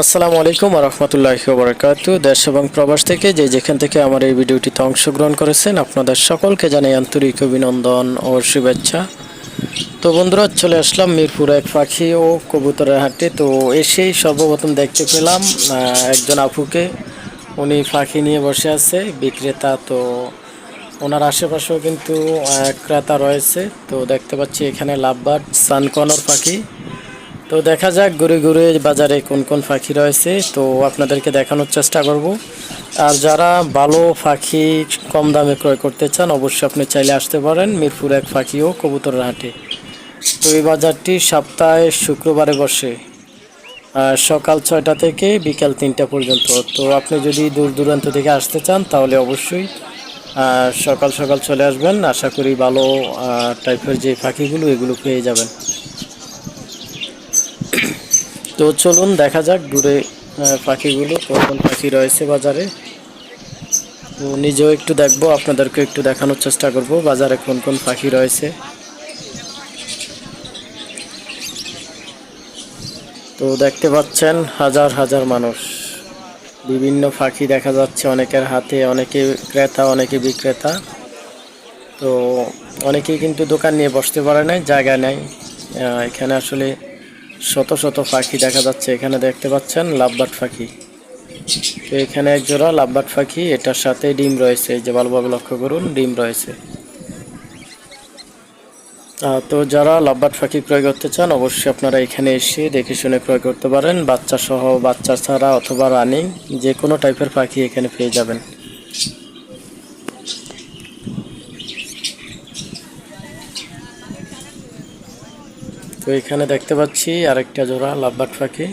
আসসালামু আলাইকুম রহমতুল্লাহ বরকাত দেশ এবং প্রবাস থেকে যে যেখান থেকে আমার এই ভিডিওটিতে অংশগ্রহণ করেছেন, আপনাদের সকলকে জানাই আন্তরিক অভিনন্দন ও শুভেচ্ছা। তো বন্ধুরা, চলে আসলাম মিরপুর এক পাখি ও কবুতরের হাটে। তো এসেই সর্বপ্রথম দেখতে পেলাম একজন আপুকে। উনি পাখি নিয়ে বসে আছে, বিক্রেতা। তো ওনার আশেপাশেও কিন্তু ক্রেতা রয়েছে। তো দেখতে পাচ্ছি এখানে লাভবার্ড সানকনর পাখি। তো দেখা যাক ঘুরে ঘুরে বাজারে কোন কোন পাখি রয়েছে। তো আপনাদেরকে দেখানোর চেষ্টা করব। আর যারা ভালো পাখি কম দামে ক্রয় করতে চান অবশ্যই আপনি চাইলে আসতে পারেন মিরপুর এক পাখি ও কবুতরের হাটে। তো এই বাজারটি সপ্তাহে শুক্রবারে বসে আহ, সকাল ছয়টা থেকে বিকাল তিনটা পর্যন্ত। তো আপনি যদি দূর দূরান্ত থেকে আসতে চান তাহলে অবশ্যই সকাল সকাল চলে আসবেন। আশা করি ভালো টাইপের যে পাখিগুলো এগুলো পেয়ে যাবেন। তো চলুন দেখা যাক দূরে পাখিগুলো কোন পাখি রয়েছে বাজারে। তো নিজেও একটু দেখব, আপনাদেরকে একটু দেখানোর চেষ্টা করব বাজারে কোন কোন পাখি রয়েছে। তো দেখতে পাচ্ছেন হাজার হাজার মানুষ। বিভিন্ন পাখি দেখা যাচ্ছে অনেকের হাতে, অনেকে ক্রেতা, অনেকে বিক্রেতা। তো অনেকেই কিন্তু দোকান নিয়ে বসতে পারে নাই, জায়গা নেই। এখানে আসলে শত শত পাখি দেখা যাচ্ছে, এখানে দেখতে পাচ্ছেন লাভবাট পাখি। তো এখানে এক জোড়া লাভবাট পাখি, এটার সাথে ডিম রয়েছে, এই যে ভালোভাবে লক্ষ্য করুন, ডিম রয়েছে। তো যারা লাভবাট পাখি ক্রয় করতে চান, অবশ্যই আপনারা এখানে এসে দেখে শুনে ক্রয় করতে পারেন। বাচ্চা সহ বাচ্চা ছাড়া অথবা রানিং যে কোনো টাইপের পাখি এখানে পেয়ে যাবেন। তো এখানে দেখতে পাচ্ছি আরেকটা জোড়া লাভবাট পাখি।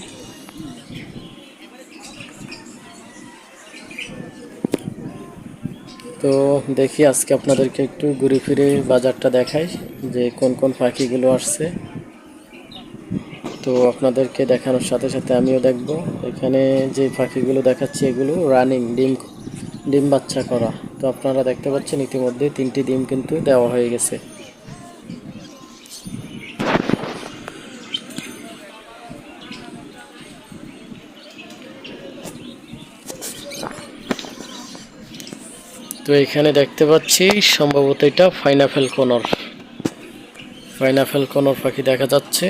তো দেখি আজকে আপনাদেরকে একটু ঘুরে ফিরে বাজারটা দেখাই যে কোন কোন পাখিগুলো আসছে। তো আপনাদেরকে দেখানোর সাথে সাথে আমিও দেখব। এখানে যে পাখিগুলো দেখাচ্ছি এগুলো রানিং ডিম ডিম বাচ্চা করা। তো আপনারা দেখতে পাচ্ছেন ইতিমধ্যে তিনটি ডিম কিন্তু দেওয়া হয়ে গেছে। তো এখানে দেখতে পাচ্ছি সম্ভবত এটা ফাইনাফেল কোনর ফাইনাফেল কোনর পাখি দেখা যাচ্ছে।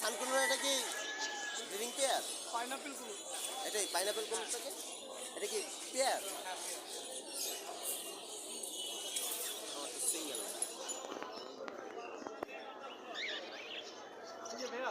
ভাই এটা কি ড্রিঙ্ক পেয়ার? পাইনাপেল কুলুর এটাই পাইনাপেল থেকে এটা কি পেয়ার? সিঙ্গেল ভাইয়া।